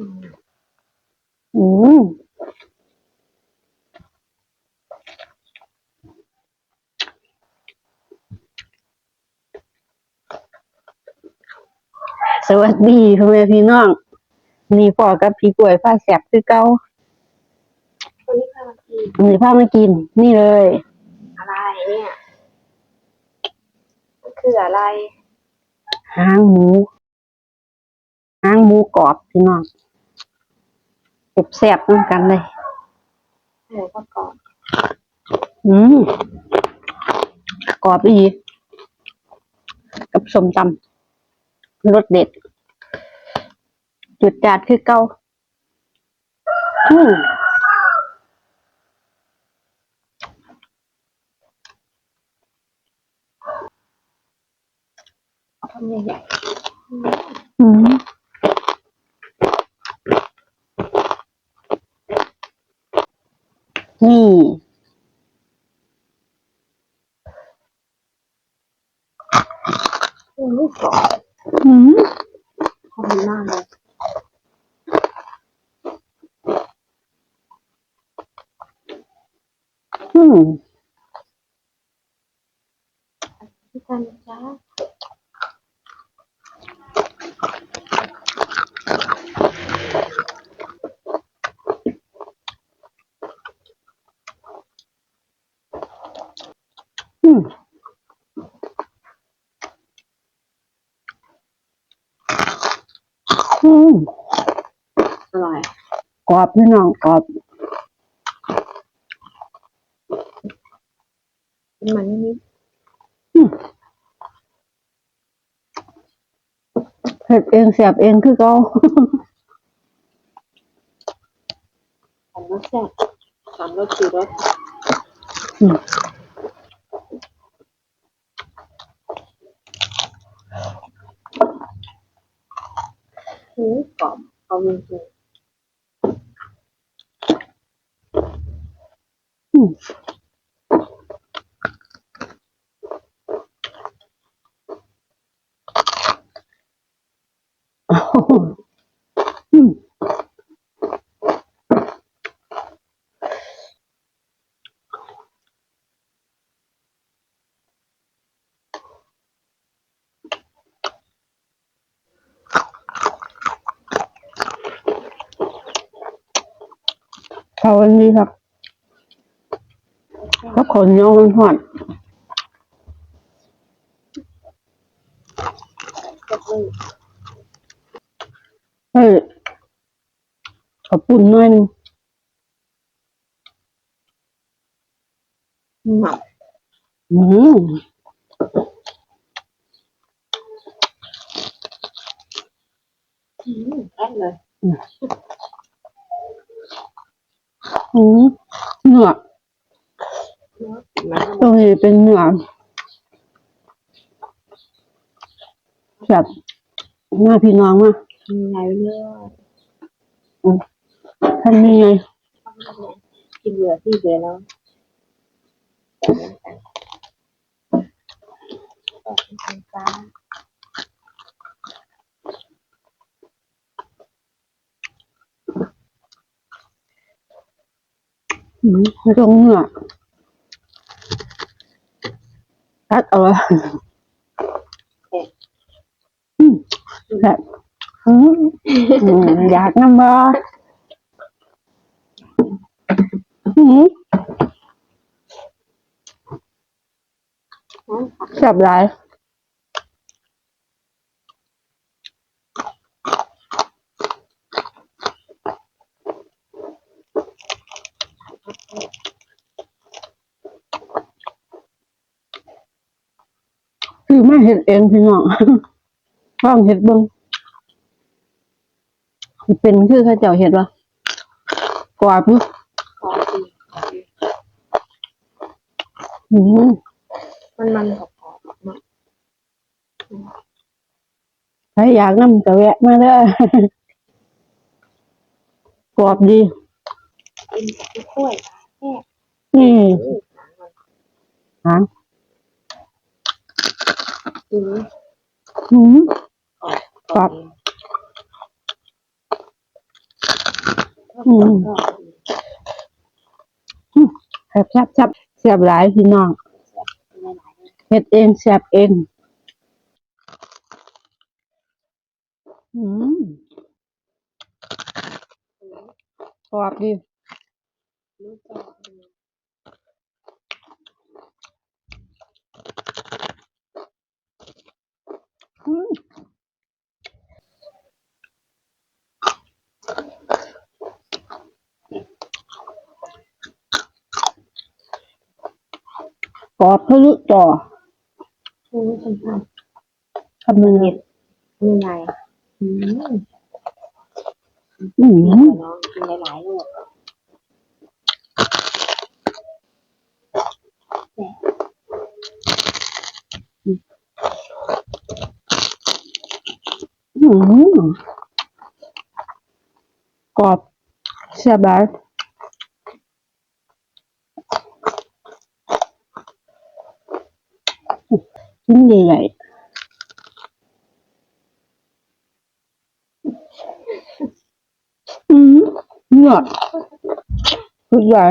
อืมสวัสดีพ่อแม่พี่น้องนี่พ่อกับพี่กล้วยผ้าแสบคือเก่าวันนี้พามากินมีผ้ามากิน นี่เลย อะไรเนี่ยมันคืออะไรหางหมูหางหมูกรอบพี่น้อง แสบๆน้ำกันเลย หมูประกอบอืมกรอบดีกับสมตำรสเด็ด จุดจาดคือเก้าอืมทำใหญ่อืมนี่ ๆอืมนี่กรอบ อืม หอมมากเลย อืม พี่กันจ้า อืม อืมอร่อย กรอบพี่น้องกรอบมันนิดเผ็ดเองเสียบเองคือเก่าๆหอมรสแซ่บสามรสสี่รสอืม อืมกรอบเอาจริง อืมอืม เขาอันนี้ครับเขาขนเหนียวหอนๆก็คือๆเฮ้ยขอบปุ่นหน่อยนึงหมักอืมอืมได้เลย อืมเนื้อตรงนี้เป็นเนื้อแบบหน้าพี่น้องมามีไงเลือดทำยังไงกินเหลือที่เหลือแล้วอบคุณจ้าอืมตรงเนื้า ไว้อืมแบบอืมอืมอยากน้ำบ่อืม อืม แซ่บหลายคือมาเห็ดเองพี่น้องลองเห็ดเบิ่งเป็นคือเข้าเจ้าเห็ดวะกรอบอยู่ขอดีอืมมันมันกรอบๆมากถ้าอยากน้ำก็แวะมาเด้อกรอบดีกินกับกล้วยแค่นี่ นี้ หาง อืมอืมกรอบอบอืมแซ่บแซ่บแซ่บแซ่บหลายพี่น้องเฮ็ดเองแซ่บเองอืมกรอบดี รู้จัก กรอบทะลุจอรู้สัมผัสคำนึงเห็ดนี่ไงอืมอืมน้องกินหลายๆลูกอืมกรอบแซ่บหลาย ชิ้นใหญ่ๆอืมเนื้อสุดใหญ่